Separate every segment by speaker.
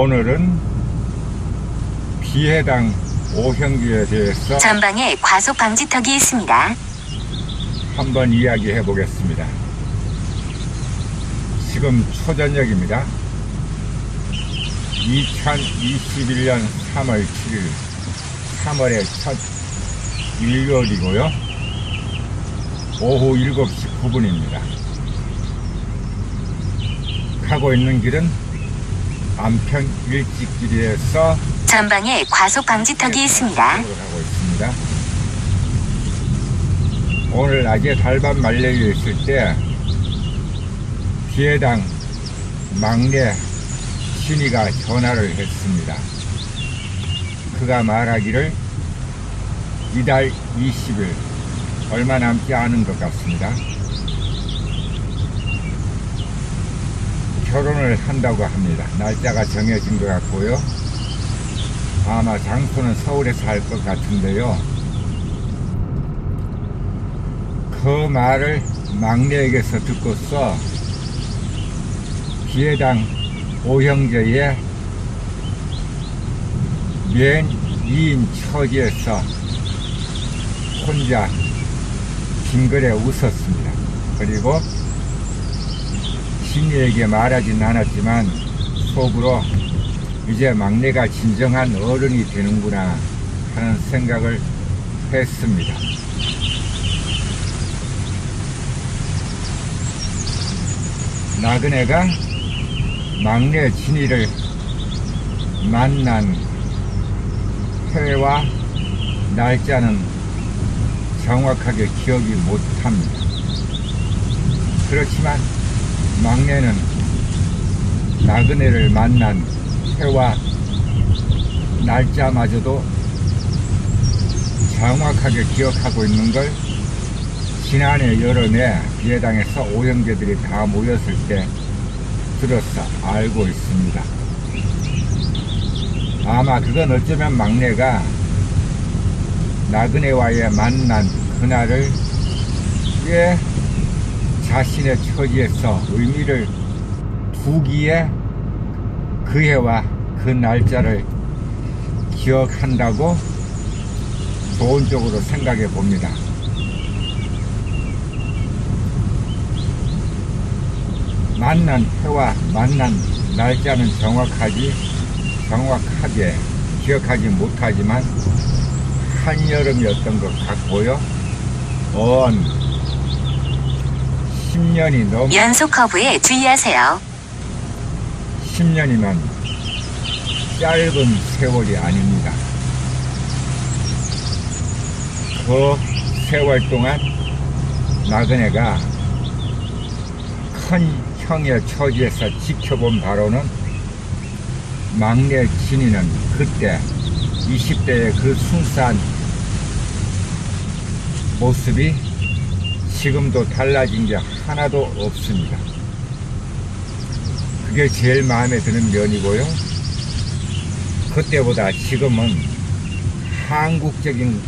Speaker 1: 오늘은 비해당 오형규에 대해서
Speaker 2: 전방에 과속 방지턱이 있습니다.
Speaker 1: 한번 이야기해 보겠습니다. 지금 초저녁입니다. 2021년 3월 7일, 3월의 첫 일요일이고요. 오후 7시 9분입니다. 가고 있는 길은 안평 일찍길에서
Speaker 2: 전방에 과속 방지턱이 있습니다.
Speaker 1: 가고 있습니다. 오늘 낮에 달밤 말레이에 있을 때 비해당 막내 신이가 전화를 했습니다. 그가 말하기를 이달 20일 얼마 남지 않은 것 같습니다. 결혼을 한다고 합니다. 날짜가 정해진 것 같고요. 아마 장소는 서울에서 할 것 같은데요. 그 말을 막내에게서 듣고서 비해당 오형제의 맨 2인 처지에서 혼자 빙그레 웃었습니다. 그리고 신이에게 말하진 않았지만 속으로 이제 막내가 진정한 어른이 되는구나 하는 생각을 했습니다. 나그네가 막내 진이를 만난 해와 날짜는 정확하게 기억이 못합니다. 그렇지만 막내는 나그네를 만난 해와 날짜마저도 정확하게 기억하고 있는 걸 지난해 여름에 비해당에서 오형제들이 다 모였을 때 들어서 알고 있습니다. 아마 그건 어쩌면 막내가 나그네와의 만난 그날을 꽤 자신의 처지에서 의미를 두기에 그 해와 그 날짜를 기억한다고 좋은 쪽으로 생각해 봅니다. 만난 해와 만난 날짜는 정확하지 정확하게 기억하지 못하지만 한여름이었던 것 같고요. 언 10년이 넘
Speaker 2: 연속 커브에 주의하세요.
Speaker 1: 10년이면 짧은 세월이 아닙니다. 그 세월 동안 나그네가 큰 형의 처지에서 지켜본 바로는 막내 진이는 그때 20대의 그 순수한 모습이 지금도 달라진 게 하나도 없습니다. 그게 제일 마음에 드는 면이고요. 그때보다 지금은 한국적인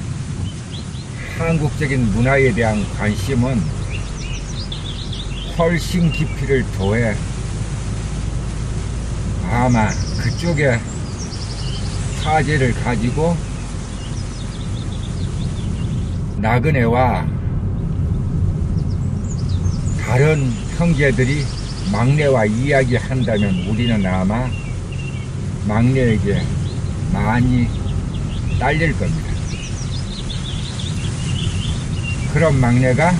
Speaker 1: 한국적인 문화에 대한 관심은 훨씬 깊이를 더해 아마 그쪽에 화제를 가지고 나그네와 다른 형제들이 막내와 이야기한다면 우리는 아마 막내에게 많이 딸릴 겁니다. 그런 막내가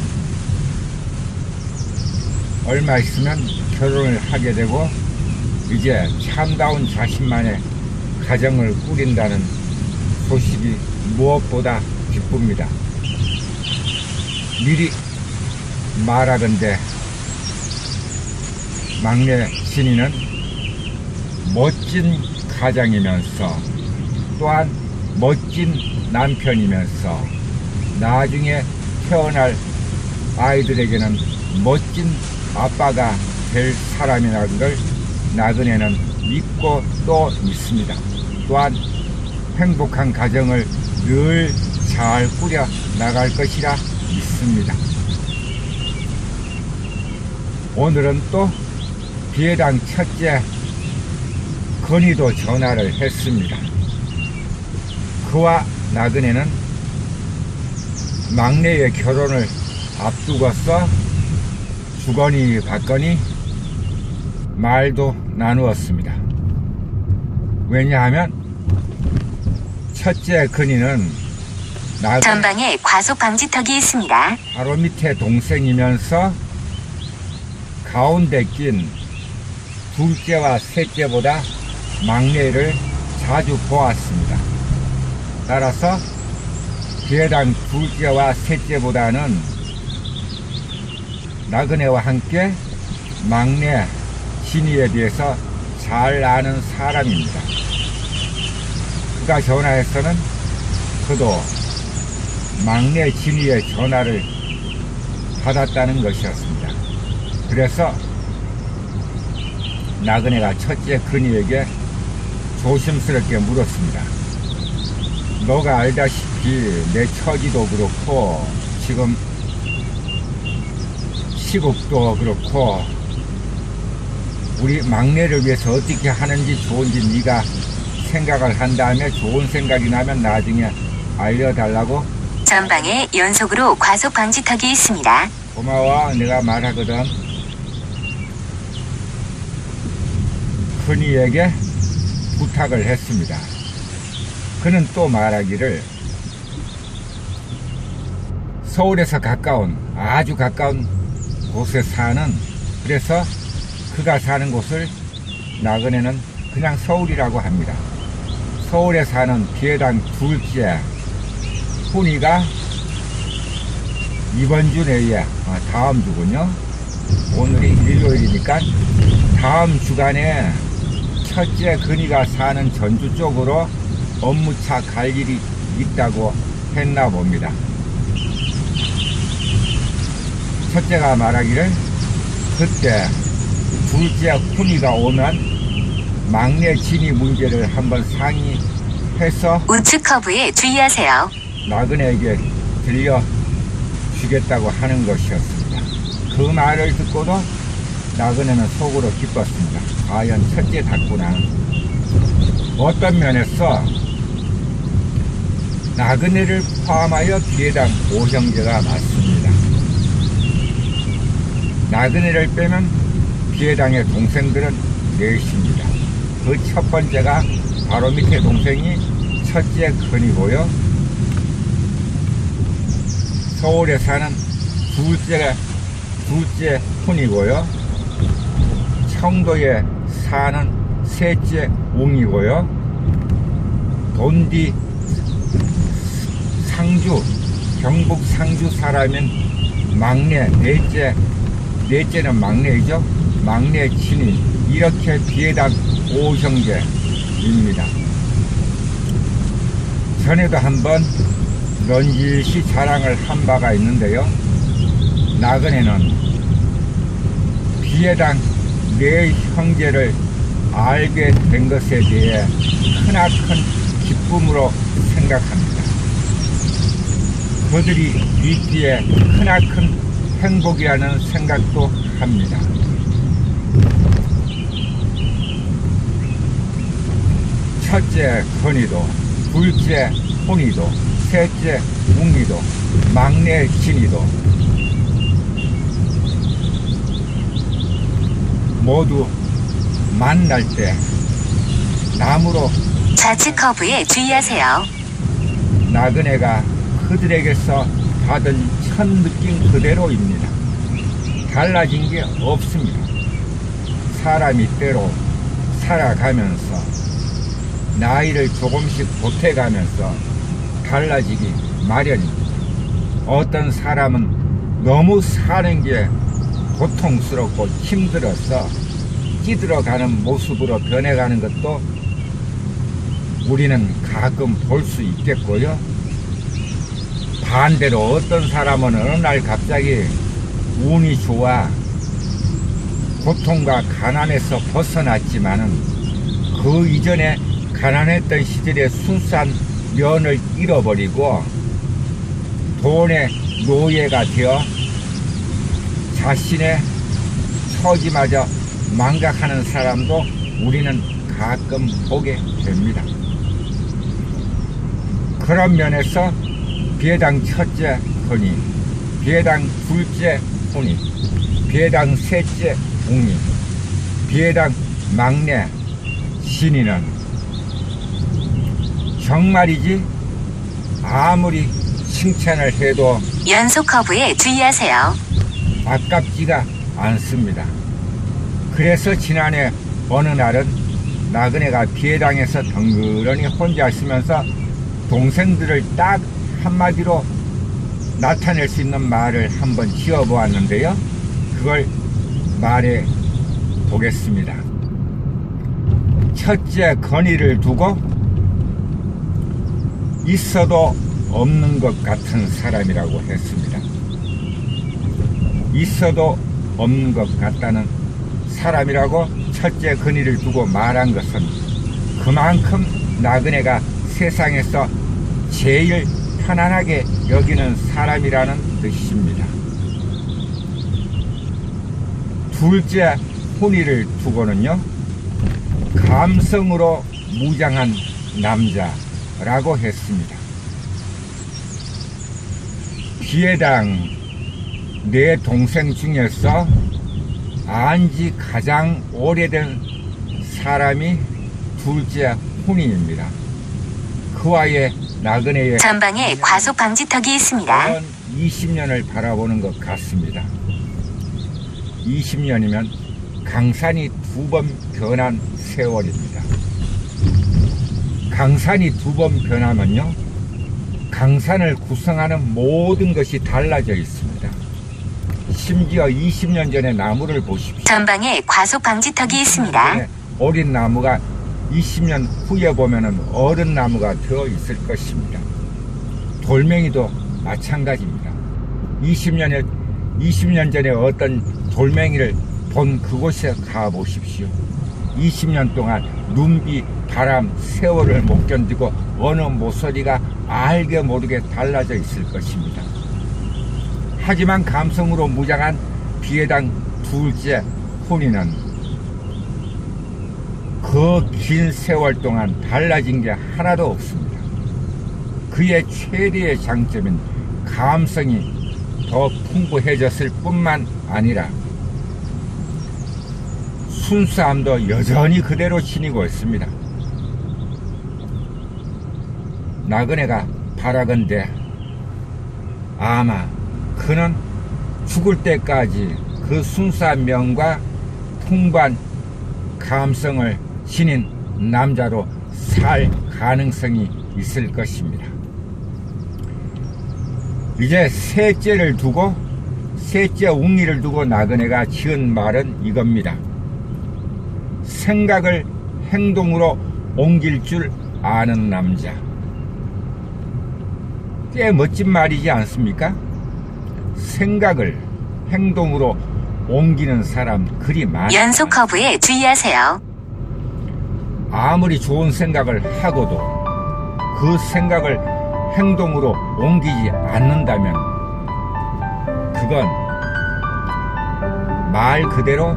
Speaker 1: 얼마 있으면 결혼을 하게 되고 이제 참다운 자신만의 가정을 꾸린다는 소식이 무엇보다 기쁩니다. 미리 말하건대 막내 신이는 멋진 가장이면서 또한 멋진 남편이면서 나중에 태어날 아이들에게는 멋진 아빠가 될 사람이라는 걸 나그네는 믿고 또 믿습니다. 또한 행복한 가정을 늘 잘 꾸려 나갈 것이라 믿습니다. 오늘은 또 비해당 첫째 건의도 전화를 했습니다. 그와 나그네는 막내의 결혼을 앞두고서 주거니 받거니 말도 나누었습니다. 왜냐하면 첫째 나그네
Speaker 2: 전방에 과속 방지턱이 있습니다.
Speaker 1: 바로 밑에 동생이면서 가운데 낀 둘째와 셋째보다 막내를 자주 보았습니다. 따라서 비해당 둘째와 셋째보다는 나그네와 함께 막내 진이에 비해서 잘 아는 사람입니다. 그가 전화해서는 그도 막내 진이의 전화를 받았다는 것이었습니다. 그래서 나그네가 첫째 근이에게 조심스럽게 물었습니다. 너가 알다시피 내 처지도 그렇고 지금 시국도 그렇고 우리 막내를 위해서 어떻게 하는지 좋은지 네가 생각을 한 다음에 좋은 생각이 나면 나중에 알려달라고
Speaker 2: 전방에 연속으로 과속 방지 턱이 있습니다.
Speaker 1: 고마워 내가 말하거든 큰이에게 부탁을 했습니다 그는 또 말하기를 서울에서 가까운 아주 가까운 곳에 사는 그래서 그가 사는 곳을 나그네는 그냥 서울이라고 합니다 서울에 사는 비해당 둘째 훈이가 이번 주 내에 아, 다음 주군요. 오늘이 일요일이니까 다음 주간에 첫째 근이가 사는 전주 쪽으로 업무차 갈 일이 있다고 했나 봅니다. 첫째가 말하기를 그때 둘째 훈이가 오면 막내 진이 문제를 한번 상의해서
Speaker 2: 우측 커브에 주의하세요.
Speaker 1: 나그네에게 들려 주겠다고 하는 것이었습니다. 그 말을 듣고도 나그네는 속으로 기뻤습니다. 과연 첫째 닭구나. 어떤 면에서 나그네를 포함하여 비해당 오형제가 맞습니다. 나그네를 빼면 비해당의 동생들은 넷입니다. 그 첫 번째가 바로 밑에 동생이 첫째 큰이고요. 서울에 사는 둘째, 둘째 훈이고요. 청도에 사는 셋째 웅이고요. 돈디 상주, 경북 상주 사람인 막내, 넷째, 넷째는 막내이죠. 막내 친이. 이렇게 비해당 오형제입니다. 전에도 한번 런질시 자랑을 한 바가 있는데요. 나그네는 비해당 네 형제를 알게 된 것에 대해 크나큰 기쁨으로 생각합니다. 그들이 있기에 크나큰 행복이라는 생각도 합니다. 첫째 건이도, 둘째 홍이도, 셋째 웅이도, 막내 진이도 모두 만날 때 나무로
Speaker 2: 좌측 커브에 주의하세요.
Speaker 1: 나그네가 그들에게서 받은 첫 느낌 그대로입니다. 달라진 게 없습니다. 사람이 때로 살아가면서 나이를 조금씩 보태가면서 달라지기 마련입니다. 어떤 사람은 너무 사는 게 고통스럽고 힘들어서 찌들어가는 모습으로 변해가는 것도 우리는 가끔 볼 수 있겠고요. 반대로 어떤 사람은 어느 날 갑자기 운이 좋아 고통과 가난에서 벗어났지만은 그 이전에 가난했던 시절의 순수한 면을 잃어버리고 돈의 노예가 되어 자신의 처지마저 망각하는 사람도 우리는 가끔 보게 됩니다. 그런 면에서 비해당 첫째 혼이, 비해당 둘째 혼이, 비해당 셋째 웅이, 비해당 막내 신이는 정말이지 아무리 칭찬을 해도
Speaker 2: 연속 커브에 주의하세요.
Speaker 1: 아깝지가 않습니다. 그래서 지난해 어느 날은 나그네가 비해당해서 덩그러니 혼자 있으면서 동생들을 딱 한마디로 나타낼 수 있는 말을 한번 지어보았는데요. 그걸 말해 보겠습니다. 첫째 건의를 두고 있어도 없는 것 같은 사람이라고 했습니다. 있어도 없는 것 같다는 사람이라고 첫째 근의를 두고 말한 것은 그만큼 나그네가 세상에서 제일 편안하게 여기는 사람이라는 뜻입니다. 둘째 혼의를 두고는요, 감성으로 무장한 남자라고 했습니다. 비해당 내 동생 중에서 안지 가장 오래된 사람이 둘째 혼이입니다. 그와의 나그네의
Speaker 2: 전방에 과속 방지턱이 있습니다.
Speaker 1: 거의 20년을 바라보는 것 같습니다. 20년이면 강산이 두 번 변한 세월입니다. 강산이 두 번 변하면요, 강산을 구성하는 모든 것이 달라져 있습니다. 심지어 20년 전의 나무를 보십시오.
Speaker 2: 전방에 과속 방지턱이 있습니다.
Speaker 1: 네, 어린 나무가 20년 후에 보면은 어른 나무가 되어 있을 것입니다. 돌멩이도 마찬가지입니다. 20년에 20년 전에 어떤 돌멩이를 본 그곳에 가 보십시오. 20년 동안 눈비, 바람, 세월을 못 견디고 어느 모서리가 알게 모르게 달라져 있을 것입니다. 하지만 감성으로 무장한 비해당 둘째 혼이는 그긴 세월 동안 달라진 게 하나도 없습니다. 그의 최대의 장점인 감성이 더 풍부해졌을 뿐만 아니라 순수함도 여전히 그대로 지니고 있습니다. 나그네가 바라건대 아마 그는 죽을 때까지 그 순수한 명과 풍부한 감성을 지닌 남자로 살 가능성이 있을 것입니다. 이제 셋째를 두고 셋째 웅이를 두고 나그네가 지은 말은 이겁니다. 생각을 행동으로 옮길 줄 아는 남자. 꽤 멋진 말이지 않습니까? 생각을 행동으로 옮기는 사람 그리 많이
Speaker 2: 연속 커브에 주의하세요.
Speaker 1: 아무리 좋은 생각을 하고도 그 생각을 행동으로 옮기지 않는다면 그건 말 그대로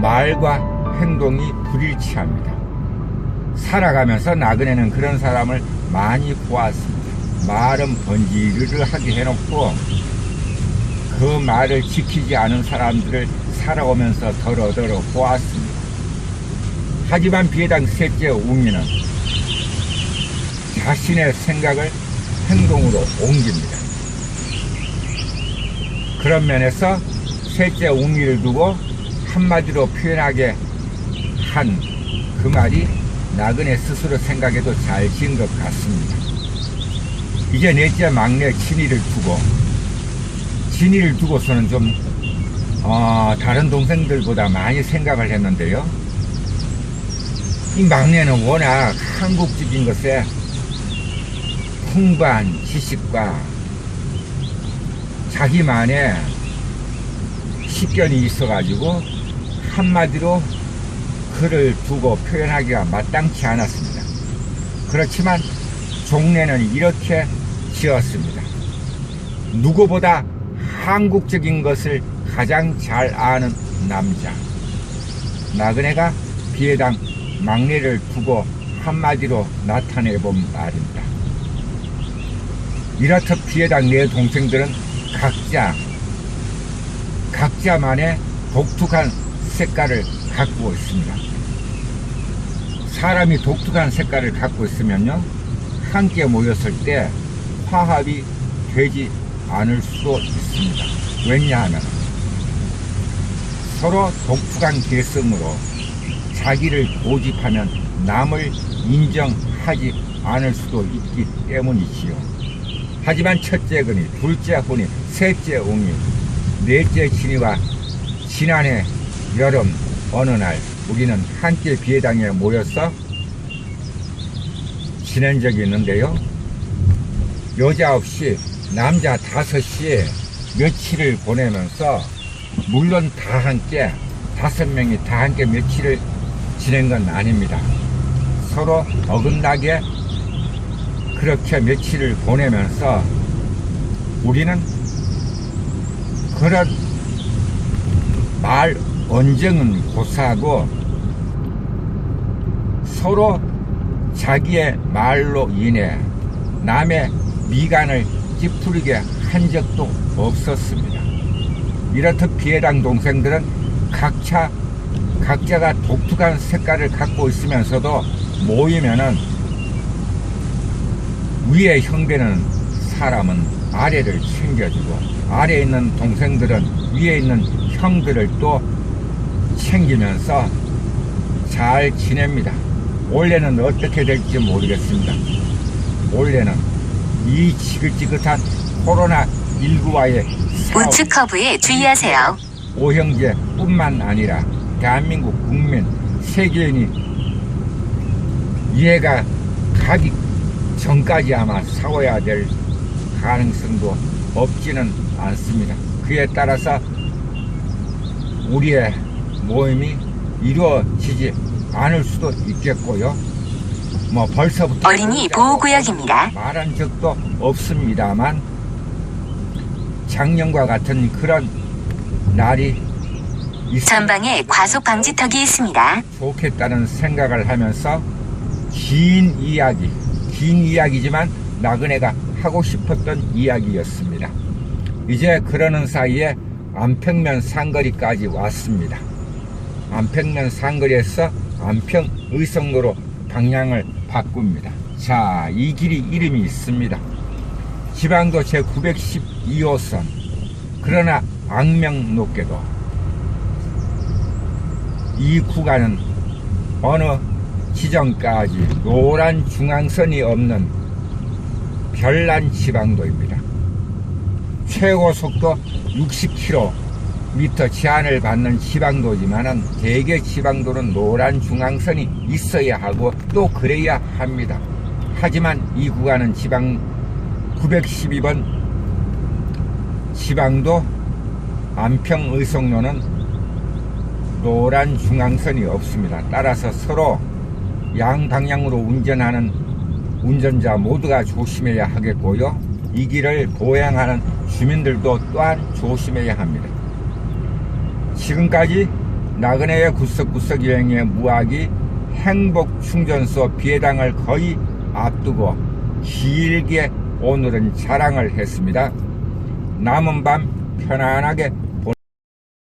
Speaker 1: 말과 행동이 불일치합니다. 살아가면서 나그네는 그런 사람을 많이 보았습니다. 말은 번지르르 하게 해놓고 그 말을 지키지 않은 사람들을 살아오면서 더러더러 보았습니다. 하지만 비해당 셋째 웅이는 자신의 생각을 행동으로 옮깁니다. 그런 면에서 셋째 웅이를 두고 한마디로 표현하게 한 그 말이 나그네 스스로 생각해도 잘 지은 것 같습니다. 이제 넷째 막내 진이를 두고 진이를 두고서는 좀 어, 다른 동생들보다 많이 생각을 했는데요. 이 막내는 워낙 한국적인 것에 풍부한 지식과 자기만의 식견이 있어가지고 한마디로 글을 두고 표현하기가 마땅치 않았습니다. 그렇지만 종래는 이렇게 지었습니다. 누구보다 한국적인 것을 가장 잘 아는 남자. 나그네가 비해당 막내를 두고 한마디로 나타내 본 말입니다. 이렇듯 피해당 내 동생들은 각자 각자만의 독특한 색깔을 갖고 있습니다. 사람이 독특한 색깔을 갖고 있으면요, 함께 모였을 때 화합이 되지 않을 수도 있습니다. 왜냐하면 서로 독특한 개성으로 자기를 고집하면 남을 인정하지 않을 수도 있기 때문이지요. 하지만 첫째 근이, 둘째 혼이, 셋째 웅이, 넷째 진이와 지난해 여름 어느 날 우리는 함께 비회당에 모여서 지낸 적이 있는데요. 여자 없이 남자 다섯이 며칠을 보내면서 물론 다 함께 다섯 명이 다 함께 며칠을 지낸 건 아닙니다. 서로 어긋나게 그렇게 며칠을 보내면서 우리는 그런 말 언쟁은 고사하고 서로 자기의 말로 인해 남의 미간을 찌푸리게 한 적도 없었습니다. 이렇듯 피해당 동생들은 각자 각자가 독특한 색깔을 갖고 있으면서도 모이면은 위에 형배는 사람은 아래를 챙겨주고 아래에 있는 동생들은 위에 있는 형들을 또 챙기면서 잘 지냅니다. 올해는 어떻게 될지 모르겠습니다. 올해는 이 지긋지긋한 코로나19와의
Speaker 2: 우측 커브에 주의하세요.
Speaker 1: 오형제 뿐만 아니라 대한민국 국민 세계인이 이해가 가기 전까지 아마 싸워야 될 가능성도 없지는 않습니다. 그에 따라서 우리의 모임이 이루어지지 않을 수도 있겠고요. 뭐 벌써부터
Speaker 2: 어린이 보호구역입니다.
Speaker 1: 말한 적도 없습니다만 작년과 같은 그런 날이
Speaker 2: 전방에 과속 방지턱이 있습니다.
Speaker 1: 좋겠다는 생각을 하면서 긴 이야기, 긴 이야기지만 나그네가 하고 싶었던 이야기였습니다. 이제 그러는 사이에 안평면 상거리까지 왔습니다. 안평면 상거리에서 안평 의성로로 방향을 바꿉니다. 자, 이 길이 이름이 있습니다. 지방도 제 912호선. 그러나 악명 높게도 이 구간은 어느 지점까지 노란 중앙선이 없는 별난 지방도입니다. 최고 속도 60km 제한을 받는 지방도지만은 대개 지방도는 노란 중앙선이 있어야 하고 또 그래야 합니다. 하지만 이 구간은 지방 912번 지방도 안평 의성로는 노란 중앙선이 없습니다. 따라서 서로 양방향으로 운전하는 운전자 모두가 조심해야 하겠고요. 이 길을 보행하는 주민들도 또한 조심해야 합니다. 지금까지 나그네의 구석구석 여행의 무학이 행복 충전소 비해당을 거의 앞두고 길게 오늘은 자랑을 했습니다. 남은 밤 편안하게